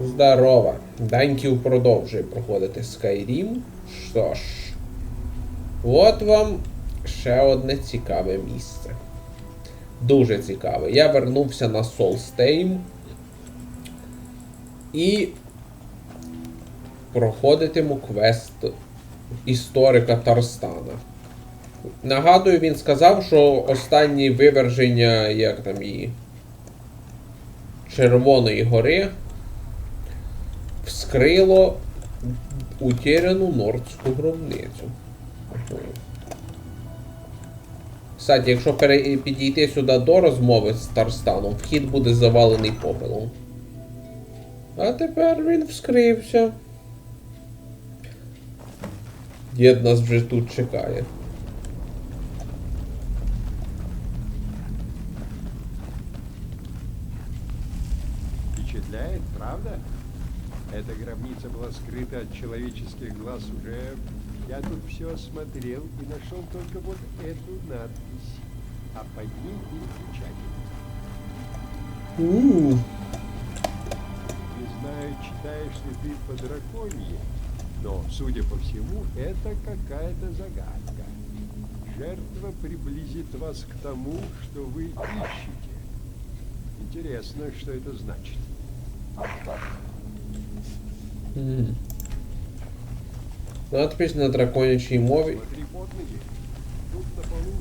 Здорово. Даньків продовжує проходити Skyrim. Що ж, от вам ще одне цікаве місце. Дуже цікаве. Я вернувся на Солстейм і проходитиму квест історика Тарстана. Нагадую, він сказав, що останні виверження, як там її, Червоної гори вскрило утеряну нордську гробницю. Кстати, якщо підійти сюди до розмови з Тарстаном, вхід буде завалений попелом. А тепер він вскрився. Дід нас вже тут чекає. Впечатляет, правда? Эта гробница была скрыта от человеческих глаз уже... Я тут все осмотрел и нашел только вот эту надпись. А под ней и печать. У, Не знаю, читаешь ли ты по драконье, но, судя по всему, это какая-то загадка. Жертва приблизит вас к тому, что вы ищете. Интересно, что это значит. Тут на полу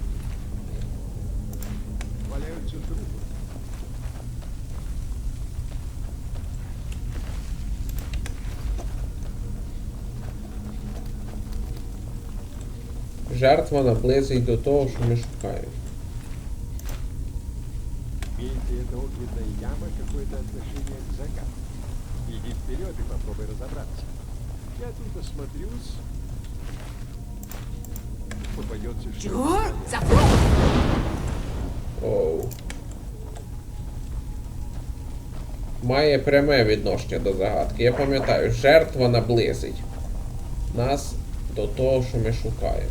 валяются трупы. Жертва наблизить до того, що ми шукаємо. Имеет ли огненная яма какое-то отношение к загадке? Иди вперед и попробуй разобраться. Я тут осмотрюсь. Попадется что Чего? Запомни! Оу. Має пряме відношення до загадки. Я пам'ятаю, жертва наблизить нас до того, що ми шукаємо.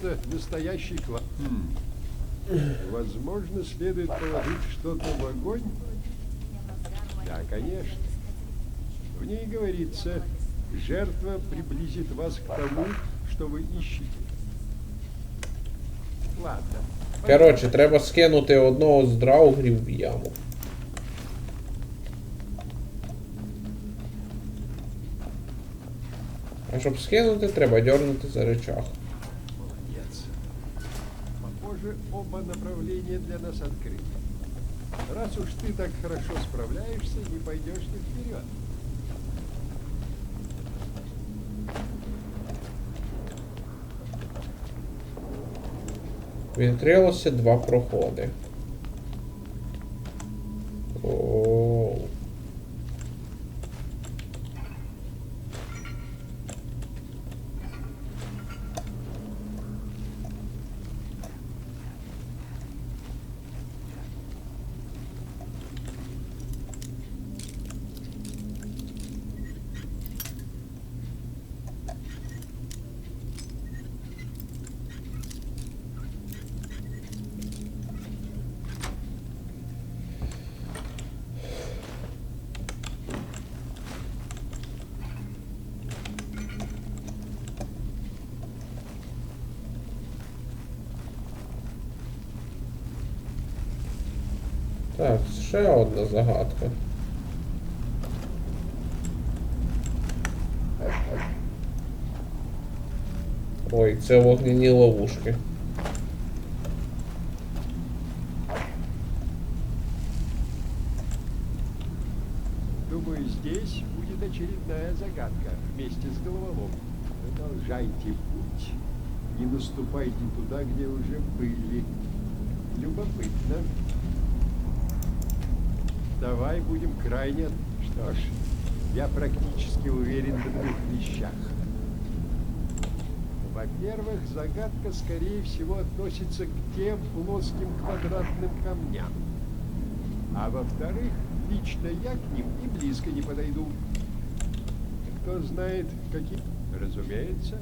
Это место настоящий клад. Возможно, следует положить что-то в огонь. Да, конечно. В ней говорится, жертва приблизит вас к тому, что вы ищете. Ладно. Коротше, треба скинути одного з драугрів в яму. А щоб скинути, треба дернути за речах. Оба направления для нас открыты. Раз уж ты так хорошо справляешься, не пойдешь ли вперед? Відкрилося два проходи. Так, ще одна загадка. Ой, це вогняні ловушки. Думаю, здесь будет очередная загадка вместе с головоломкой. Продолжайте путь. Не наступайте туда, где уже были. Любопытно. Давай будем крайне... Что ж, я практически уверен в двух вещах. Во-первых, загадка, скорее всего, относится к тем плоским квадратным камням. А во-вторых, лично я к ним и близко не подойду. Кто знает, какие... Разумеется,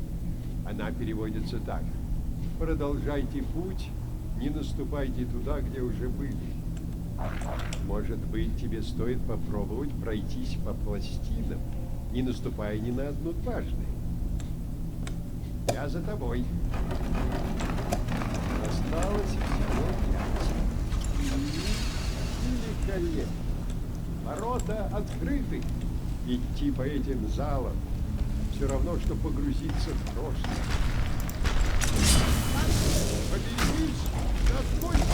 она переводится так. Продолжайте путь, не наступайте туда, где уже были. Может быть, тебе стоит попробовать пройтись по пластинам, не наступая ни на одну дважды. Я за тобой. Осталось всего пять. Великолепно. Ворота открыты. Идти по этим залам все равно, что погрузиться в прошлое. Поберегись! Господь!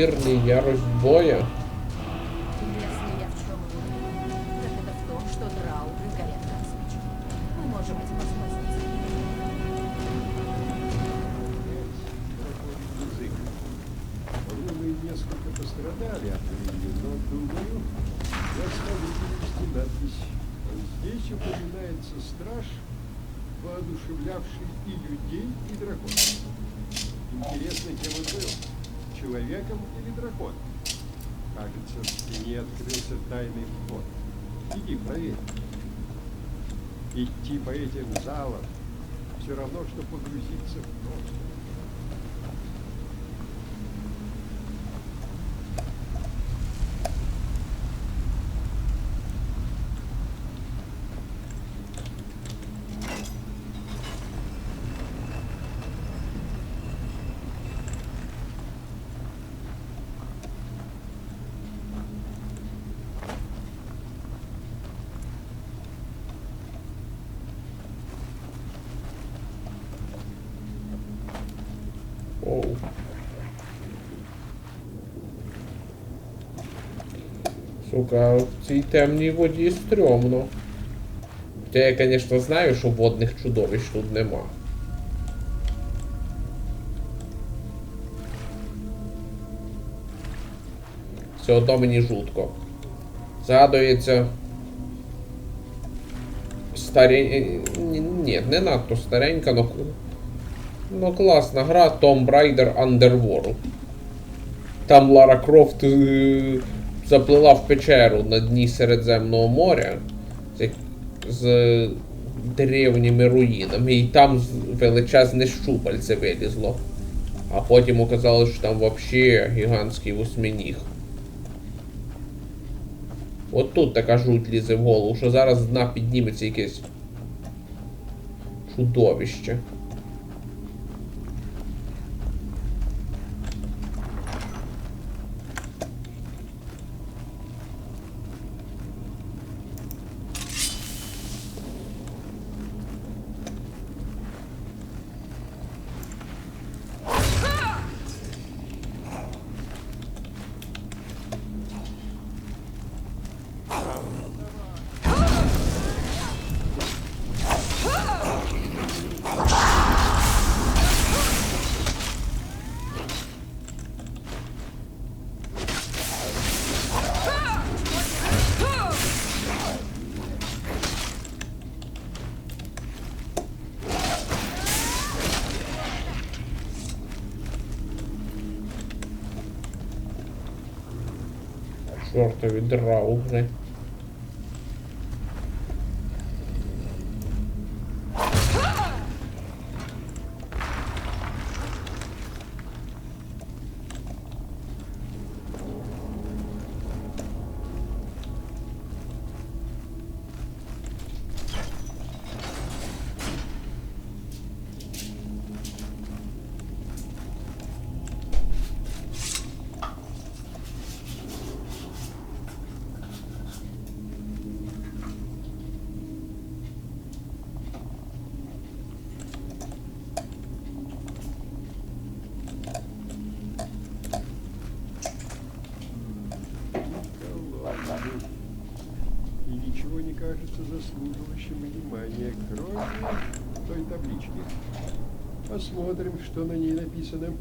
Пірний ярость боя. Если я в чем и уверен, так это в том, что драугры горят как свечи. Мы можем этим воспользоваться. язык. Мы несколько пострадали от времени, но, думаю, я смогу перевести надпись. Здесь упоминается страж, воодушевлявший и людей, и драконов. Интересно, кем он был? Человеком или драконом? Кажется, в стене открылся тайный вход. Иди, проверь. Идти по этим залам все равно, что погрузиться в прошлое. Оу. Сука, в цій темній воді стрьомно. Хоча я, звісно, знаю, що водних чудовищ тут нема. Все одно мені жутко. Згадується. Старень... Ні, не надто старенька, но... Ну, класна гра Tomb Raider Underworld. Там Лара Крофт е, заплила в печеру на дні Середземного моря з, древніми руїнами, і там величезне щупальце вилізло. А потім оказалось, що там взагалі гігантський восьминіг. От тут така жуть лізе в голову, що зараз дна підніметься якесь чудовище. Чортові драугри. Написано.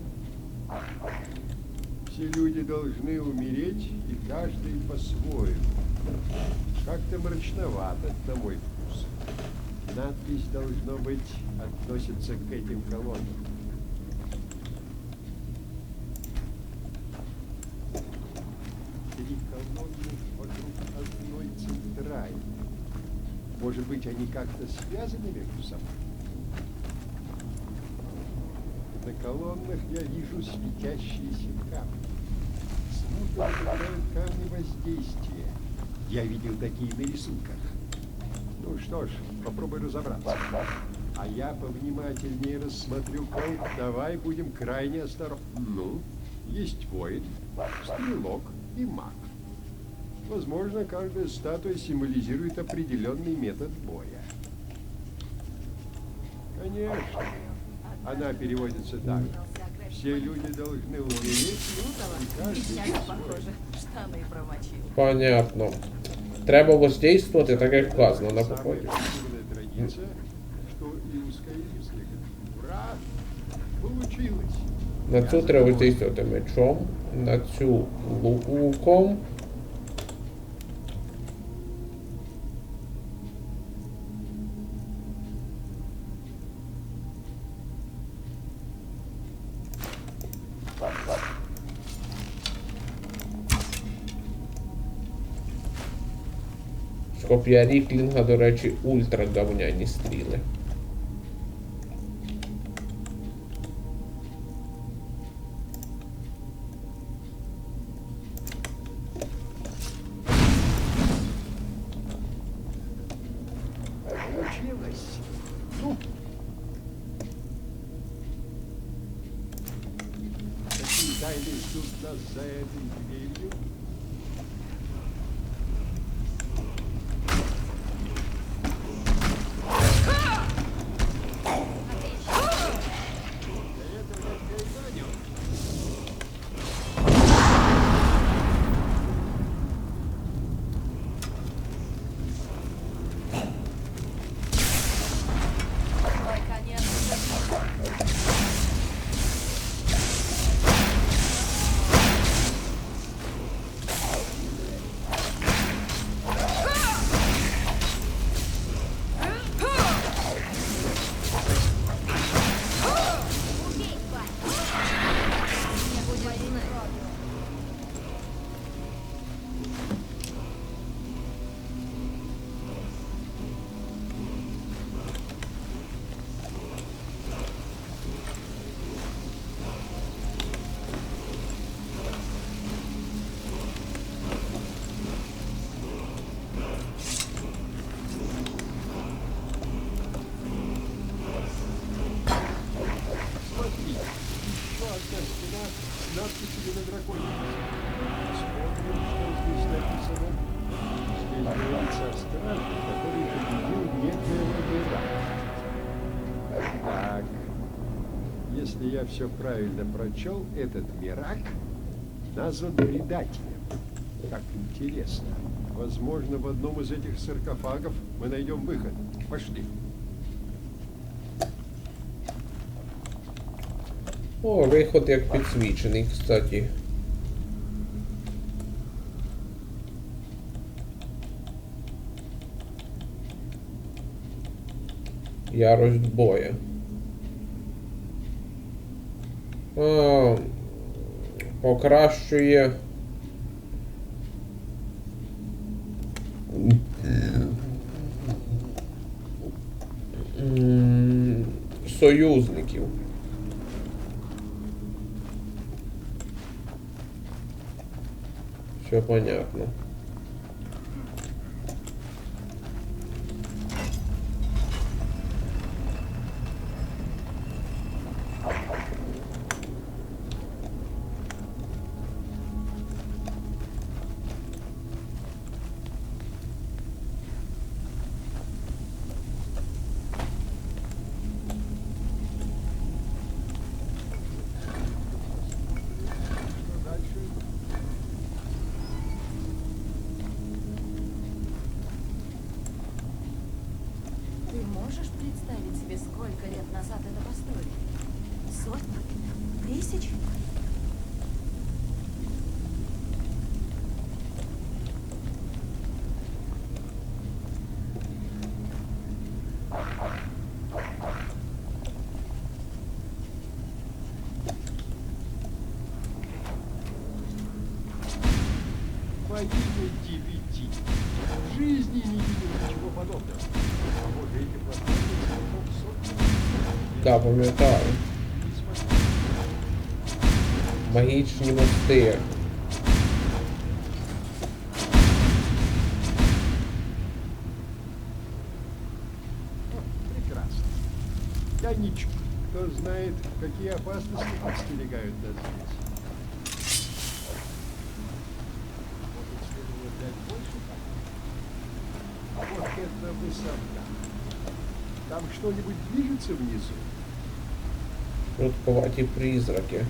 Все люди должны умереть, и каждый по-своему. Как-то мрачновато, на мой вкус. Надпись, должно быть, относится к этим колоннам. Три колонны вокруг одной центральной. Может быть, они как-то связаны между собой? На колоннах я вижу светящиеся камни. Смутно напоминают камни воздействия. Я видел такие на рисунках. Ну что ж, попробуй разобраться. А я повнимательнее рассмотрю кол. Давай будем крайне осторожны. Ну, есть воин, стрелок и маг. Возможно, каждая статуя символизирует определенный метод боя. Конечно. Она переводится так. Все люди должны умереть, Плутала, и каждый бедняга, по-своему. похоже, штаны промочил. Понятно. Треба воздействувати так, як вказано на Самая поході. эффективная традиция, что и узкоязычных. Ура! Получилось! На цю треба воздействувати мечом, на цю луком. коп'я Ріклінга, до речі, ультра говняні стріли. Получилось! Ну! Какие тайны ждут нас за этой дверью? Я все правильно прочел, этот Мирак назван предателем. Как интересно. Возможно, в одном из этих саркофагов мы найдем выход. Пошли. О, виход як підсвічений, кстати. Ярость боя. а, покращує союзників. Все понятно. Да, пам'ятаю. Магічні мости. Прекрасно. Коничку. Кто знает, какие опасности подстерегают нас здесь. А вот это высота. Там что-нибудь движется внизу? Жутковаті призраки.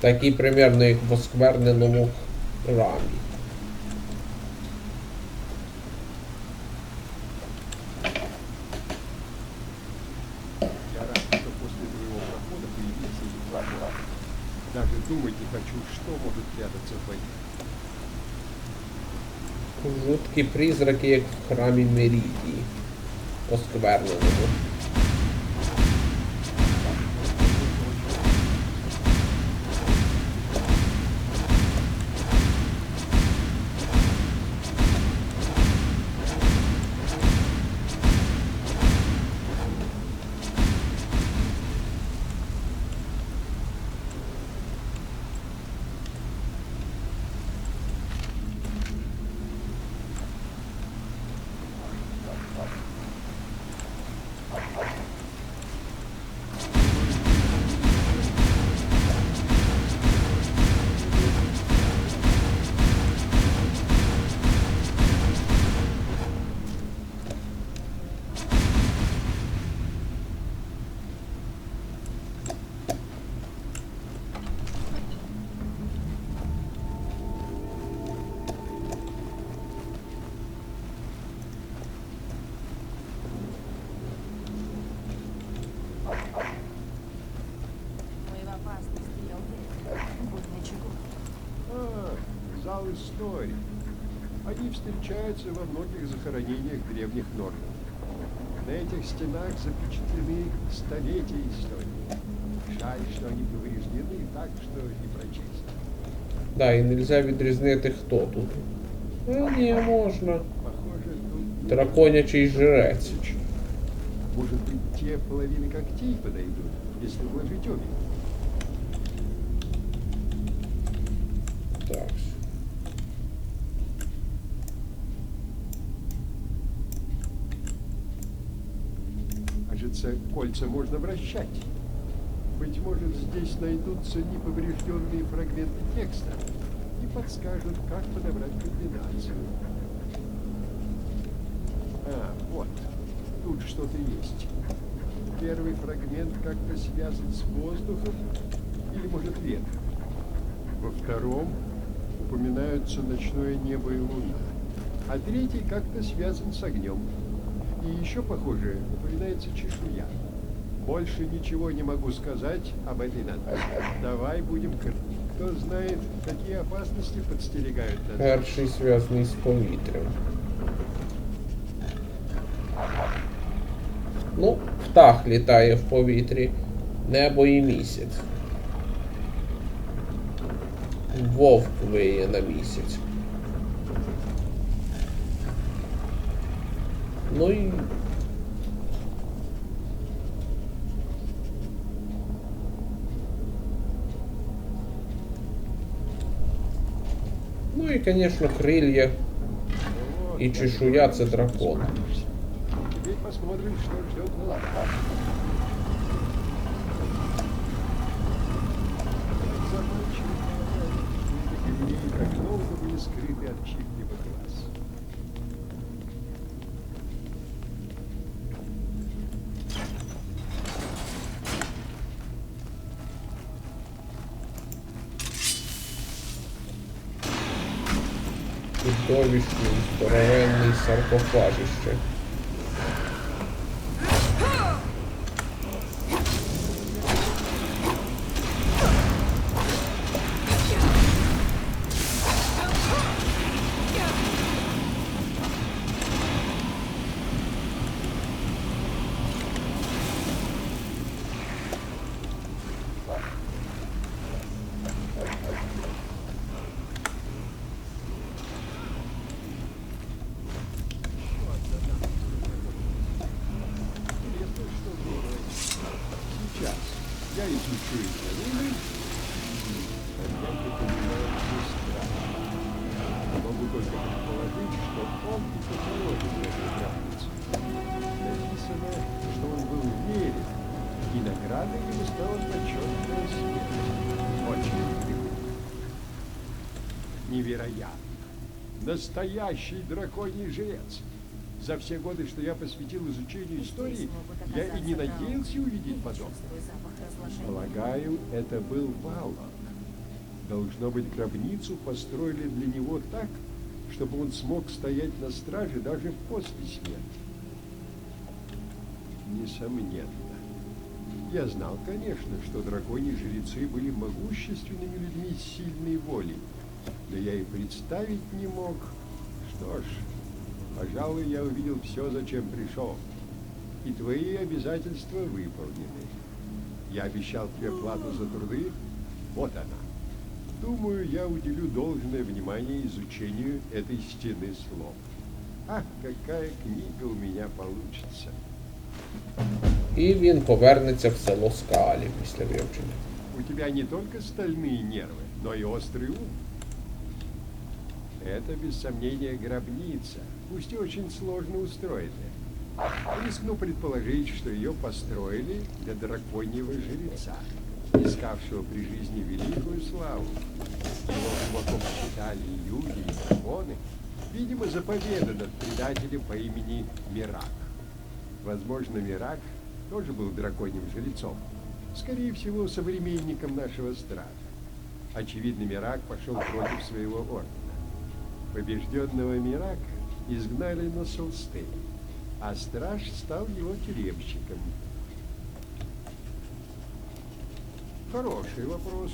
Такі примерно як в оскверненому храмі. Я рад, что после твоего прохода появился планы. Даже думать не хочу, что может прятаться в воде. Жуткі призраки, як в храмі Меридії. Оскверненому. зал истории. Они встречаются во многих захоронениях древних нордов. На этих стенах запечатлены столетия истории. Жаль, что они повреждены так, что не прочесть. Да, і нельзя відрізнити, хто тут. Ну, ні, можна. Похоже, тут... Драконячий жрець. Может быть, те половины когтей подойдут, если вложить обе. Кажется, кольца можно вращать. Быть может, здесь найдутся неповрежденные фрагменты текста и подскажут, как подобрать комбинацию. А, вот. Тут что-то есть. Первый фрагмент как-то связан с воздухом или, может, ветром. Во втором упоминаются ночное небо и луна. А третий как-то связан с огнем. И еще, похоже, упоминается чешуя. Больше ничего не могу сказать об этой надписи. Давай будем кр- Кто знает, какие опасности подстерегают нас. Перший зв'язаний з повітрям. Ну, птах літає в повітрі, небо і місяць. Вовк виє на місяць. Ну і. Ну і, звісно, крилья Вот, и как чешуя ты це дракон. Теперь посмотрим, что ждет нас. Заманчиво полагать, что эти галереи так долго были скрыты от чьих-либо глаз. Чудовищний здоровенний саркофажище. Невероятно. Настоящий драконий жрец. За все годы, что я посвятил изучению истории, я и не надеялся увидеть подобное. Полагаю, это был Валок. Должно быть, гробницу построили для него так, чтобы он смог стоять на страже даже после смерти. Несомненно. Я знал, конечно, что драконьи жрецы были могущественными людьми сильной волей, но я и представить не мог. Что ж, пожалуй, я увидел все, зачем пришел. И твои обязательства выполнены. Я обещал тебе плату за труды. Вот она. Думаю, я уделю должное внимание изучению этой стены слов. Ах, какая книга у меня получится. І він повернеться в село Скалі після вивчення. У тебя не только стальные нервы, но и острый ум. Это, без сомнения, гробница, пусть и очень сложно устроенная. Рискну предположить, что ее построили для драконьего жреца, искавшего при жизни великую славу. Его глубоко почитали и люди, и драконы. Видимо, за победу над предателем по имени Мирак. Возможно, Мирак тоже был драконьим жрецом. Скорее всего, современником нашего стража. Очевидно, Мирак пошел против своего ордена. Побежденного Мирак изгнали на Солстей, а страж стал его тюремщиком. Хороший вопрос.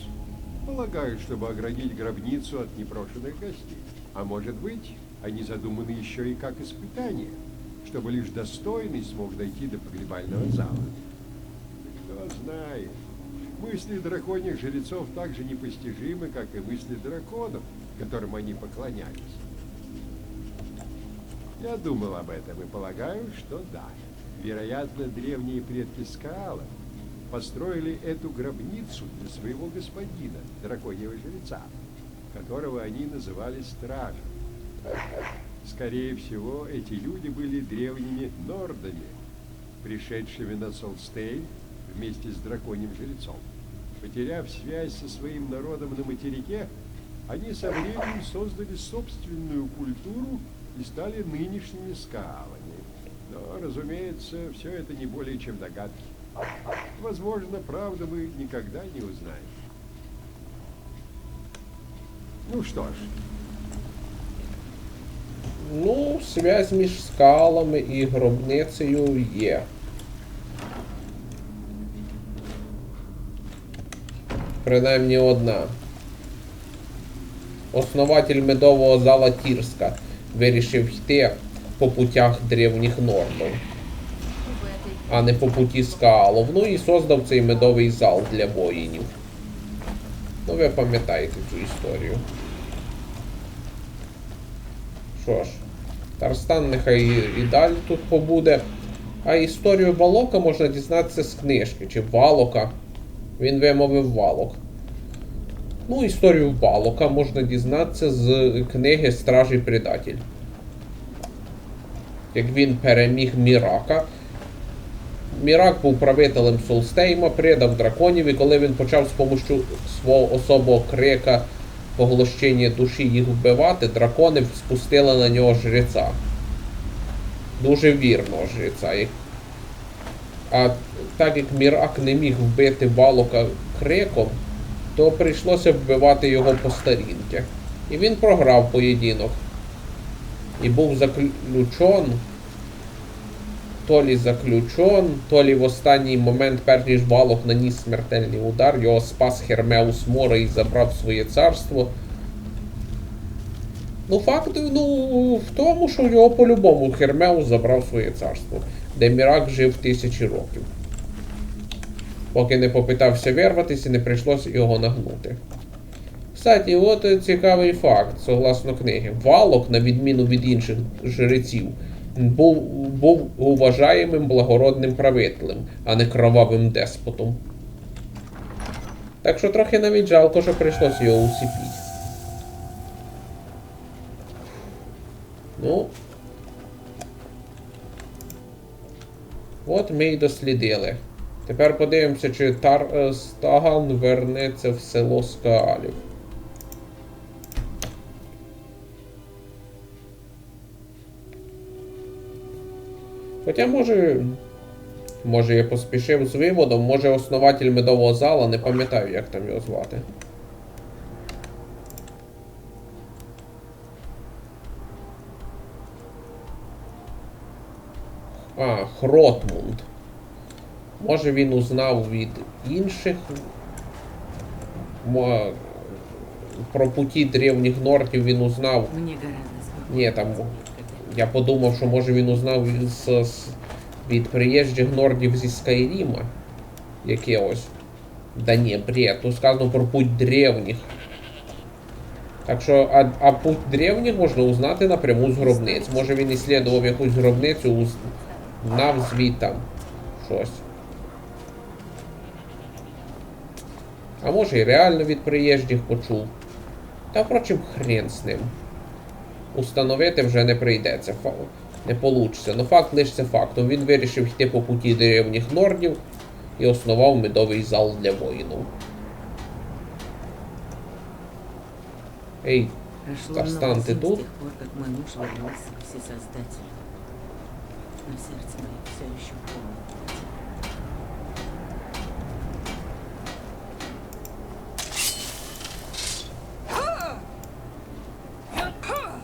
Полагаю, чтобы оградить гробницу от непрошенных гостей. А может быть, они задуманы еще и как испытание, чтобы лишь достойный смог дойти до погребального зала. Кто знает. Мысли драконьих жрецов так же непостижимы, как и мысли драконов, которым они поклонялись. Я думал об этом и полагаю, что да. Вероятно, древние предки Скаала построили эту гробницу для своего господина, драконьего жреца, которого они называли стражем. Скорее всего, эти люди были древними нордами, пришедшими на Солстейн вместе с драконьим жрецом. Потеряв связь со своим народом на материке, они со временем создали собственную культуру и стали нынешними скалами. Но, разумеется, все это не более чем догадки. Возможно, правда мы никогда не узнаем. Ну что ж, Ну, связь між скалами і гробницею є. Принаймні одна. Основатель медового зала Тірська вирішив йти по путях древніх нордов, В этой а не по путі скалов. Ну і создав цей медовий зал для воїнів. Ну, ви пам'ятаєте цю історію. Що ж, Тарстан нехай і далі тут побуде. А історію Валока можна дізнатися з книжки, чи Валока. Він вимовив Валок. Ну, історію Валока можна дізнатися з книги Стражий Предатель. Як він переміг Мірака. Мірак був правителем Солстейма, придав драконів, і коли він почав з помощю свого особого крика поглощення душі їх вбивати, дракони спустили на нього жреця. Дуже вірного жреця. А так як Мірак не міг вбити Валока криком, то прийшлося вбивати його по старінки. І він програв поєдинок. І був заключен то лі заключен, то лі в останній момент, перш ніж Валок наніс смертельний удар, його спас Хермеус Море і забрав своє царство. Ну, факт ну, в тому, що його по-любому Хермеус забрав своє царство, де Мірак жив тисячі років. Поки не попитався вирватися, не прийшлося його нагнути. Кстати, от цікавий факт, согласно книги. Валок, на відміну від інших жреців, був, був уважаємим благородним правителем, а не кровавим деспотом. Так що трохи навіть жалко, що прийшлося його усіпіть. Ну. От ми й дослідили. Тепер подивимося, чи Тар е, Стаган вернеться в село Скаалів. Хоча може. Може я поспішив з виводом, може основатель медового зала, не пам'ятаю, як там його звати. А, Хротмунд. Може він узнав від інших про путі древніх нордів він узнав. Ні, там я подумав, що може він узнав з, з- від приїжджих нордів зі Скайріма. Якогось. Да ні, бред. Тут сказано про путь древніх. Так що, а, а путь древніх можна узнати напряму з гробниць. Може він іслідував якусь гробницю, узнав звідтам щось. А може і реально від приїжджих почув. Та впрочем, хрен з ним. Установити вже не прийдеться. Не получиться. Ну факт лишиться фактом. Він вирішив йти по путі древніх нордів і основав медовий зал для воїнів. Ей, ты зим тут? с тех пор, как мой муж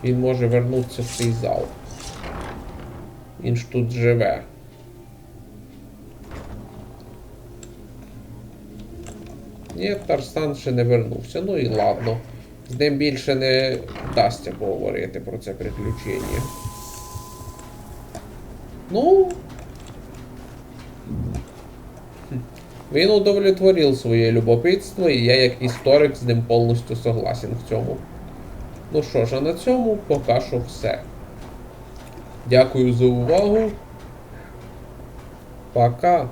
він може вернутися в цей зал. Він ж тут живе. Ні, Тарстан ще не вернувся. Ну і ладно. З ним більше не вдасться поговорити про це приключення. Ну. Він удовлетворив своє любопитство, і я як історик з ним повністю согласен в цьому. Ну що ж, а на цьому поки що все. Дякую за увагу. Пока.